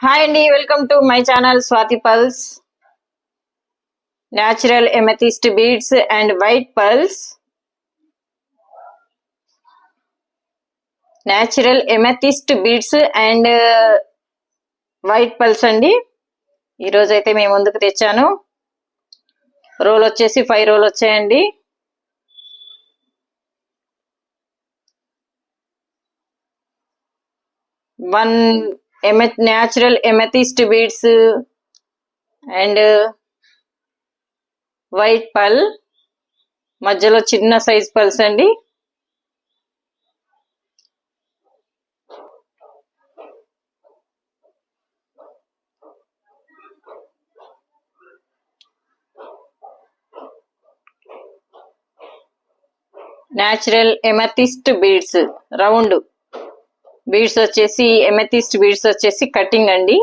Hi అండి welcome to my channel Swathi pearls natural amethyst beads and white pearls natural amethyst beads and white pearls అండి ఈరోజు అయితే మేము ముందుకు తెచ్చాను. రోల్ వచ్చేసి ఫైవ్ రోల్ వచ్చాయండి one ఎమె natural amethyst beads and white pearl మధ్యలో చిన్న సైజ్ పల్స్ అండి. Natural amethyst beads round beads వచ్చేసి ఎమెథిస్ట్ బీడ్స్ వచ్చేసి కటింగ్ అండి.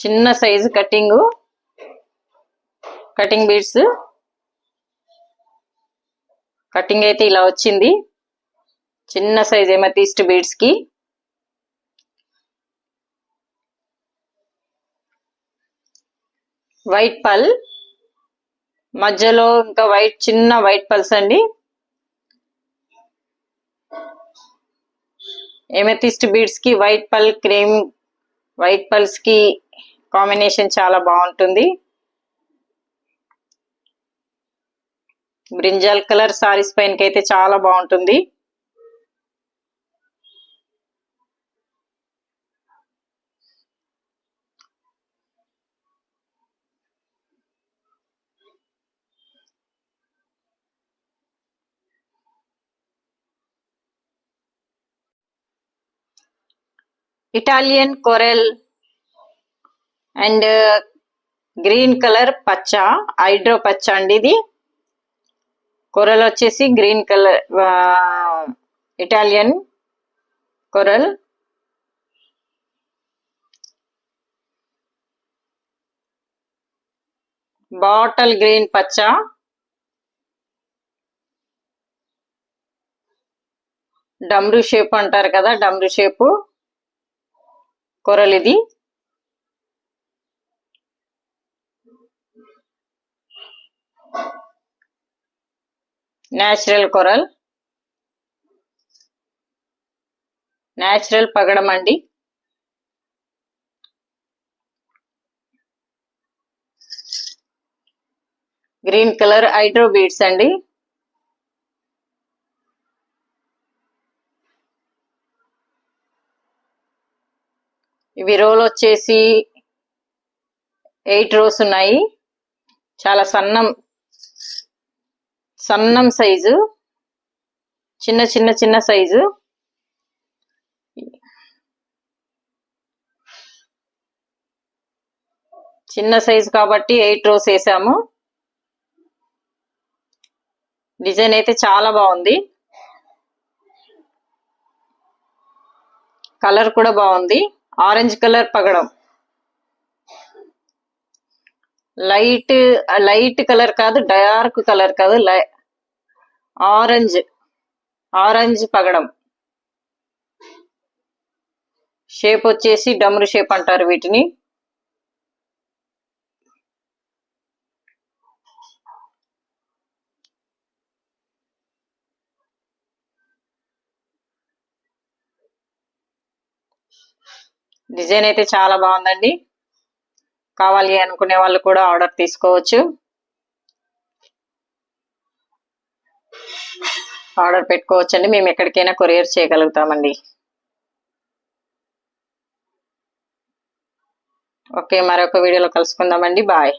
చిన్న size cutting. Cutting beads. Cutting అయితే ఇలా వచ్చింది. చిన్న సైజ్ ఎమెథిస్ట్ బీడ్స్కి వైట్ పల్. మధ్యలో ఇంకా వైట్ చిన్న వైట్ పల్స్ అండి. ఎమెథిస్ట్ బీడ్స్కి వైట్ పల్ క్రీమ్ వైట్ పల్స్కి కాంబినేషన్ చాలా బాగుంటుంది. బ్రింజాల్ కలర్ సారీస్ పైనకైతే అయితే చాలా బాగుంటుంది. Italian coral and green colour పచ్చ హైడ్రో పచ్చ అండి ఇది. కొరల్ వచ్చేసి green colour Italian coral bottle green పచ్చ. డమ్రు షేప్ అంటారు కదా డమ్రు షేపు కొరల్ ఇది న్యాచురల్ కొరల్. న్యాచురల్ పగడం అండి. గ్రీన్ కలర్ హైడ్రో బీడ్స్ అండి. ఇవి రోల్ వచ్చేసి ఎయిట్ రోస్ ఉన్నాయి. చాలా సన్నం సన్నం సైజు చిన్న చిన్న చిన్న సైజు చిన్న సైజు కాబట్టి ఎయిట్ రోస్ వేసాము. డిజైన్ అయితే చాలా బాగుంది. కలర్ కూడా బాగుంది. ఆరెంజ్ కలర్ పగడం లైట్ లైట్ కలర్ కాదు డార్క్ కలర్ కాదు ఆరెంజ్ ఆరెంజ్ పగడం షేప్ వచ్చేసి డమ్రు షేప్ అంటారు వీటిని డిజైన్ అయితే చాలా బాగుందండి. కావాలి అనుకునే వాళ్ళు కూడా ఆర్డర్ తీసుకోవచ్చు. ఆర్డర్ పెట్టుకోవచ్చండి. మేము ఎక్కడికైనా కొరియర్ చేయగలుగుతామండి. ఓకే మరొక వీడియోలో కలుసుకుందామండి. బాయ్.